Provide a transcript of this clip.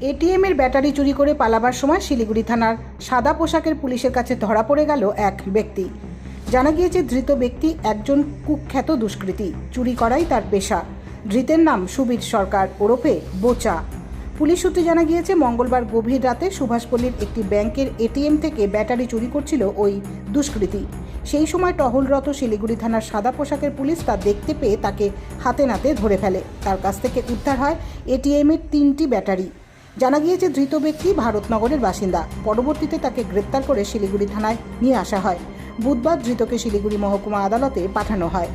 এটিএমের ব্যাটারি চুরি করে পালাবার সময় শিলিগুড়ি থানার সাদা পোশাকের পুলিশের কাছে ধরা পড়ে গেল এক ব্যক্তি। জানা গিয়েছে, ধৃত ব্যক্তি একজন কুখ্যাত দুষ্কৃতী। চুরি করাই তার পেশা। ধৃতের নাম সুবীর সরকার, ওরফে বোচা। পুলিশ সূত্রে জানা গিয়েছে, মঙ্গলবার গভীর রাতে সুভাষপল্লীর একটি ব্যাংকের এটিএম থেকে ব্যাটারি চুরি করছিল ওই দুষ্কৃতী। সেই সময় টহলরত শিলিগুড়ি থানার সাদা পোশাকের পুলিশ তা দেখতে পেয়ে তাকে হাতে নাতে ধরে ফেলে। তার কাছ থেকে উদ্ধার হয় এটিএমের তিনটি ব্যাটারি। জানা গিয়েছে, ধৃত ব্যক্তি ভারতনগরের বাসিন্দা। পরবর্তীতে তাকে গ্রেপ্তার করে শিলিগুড়ি থানায় নিয়ে আসা হয়। বুধবার ধৃতকে শিলিগুড়ি মহকুমা আদালতে পাঠানো হয়।